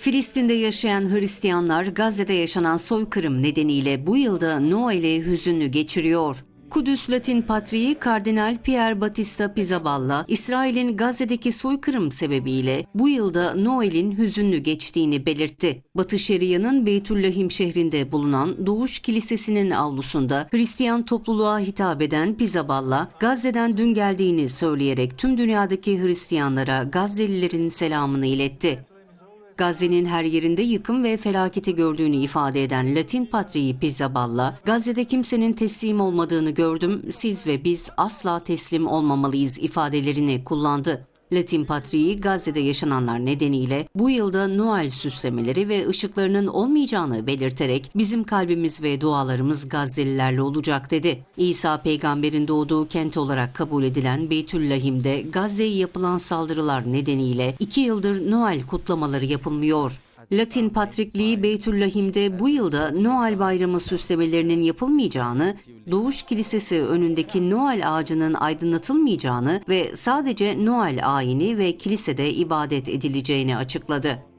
Filistin'de yaşayan Hristiyanlar Gazze'de yaşanan soykırım nedeniyle bu yılda Noel'i hüzünlü geçiriyor. Kudüs Latin Patriği Kardinal Pier Battista Pizzaballa, İsrail'in Gazze'deki soykırım sebebiyle bu yılda Noel'in hüzünlü geçtiğini belirtti. Batı Şeria'nın Beytüllahim şehrinde bulunan Doğuş Kilisesi'nin avlusunda Hristiyan topluluğa hitap eden Pizzaballa, Gazze'den dün geldiğini söyleyerek tüm dünyadaki Hristiyanlara Gazze'lilerin selamını iletti. Gazze'nin her yerinde yıkım ve felaketi gördüğünü ifade eden Latin Patriği Pizzaballa, Gazze'de kimsenin teslim olmadığını gördüm, siz ve biz asla teslim olmamalıyız ifadelerini kullandı. Latin Patriği Gazze'de yaşananlar nedeniyle bu yılda Noel süslemeleri ve ışıklarının olmayacağını belirterek bizim kalbimiz ve dualarımız Gazze'lilerle olacak dedi. İsa peygamberin doğduğu kent olarak kabul edilen Beytüllahim'de Gazze'ye yapılan saldırılar nedeniyle iki yıldır Noel kutlamaları yapılmıyor. Latin Patrikliği Beytüllahim'de bu yılda Noel Bayramı süslemelerinin yapılmayacağını, Doğuş Kilisesi önündeki Noel ağacının aydınlatılmayacağını ve sadece Noel ayini ve kilisede ibadet edileceğini açıkladı.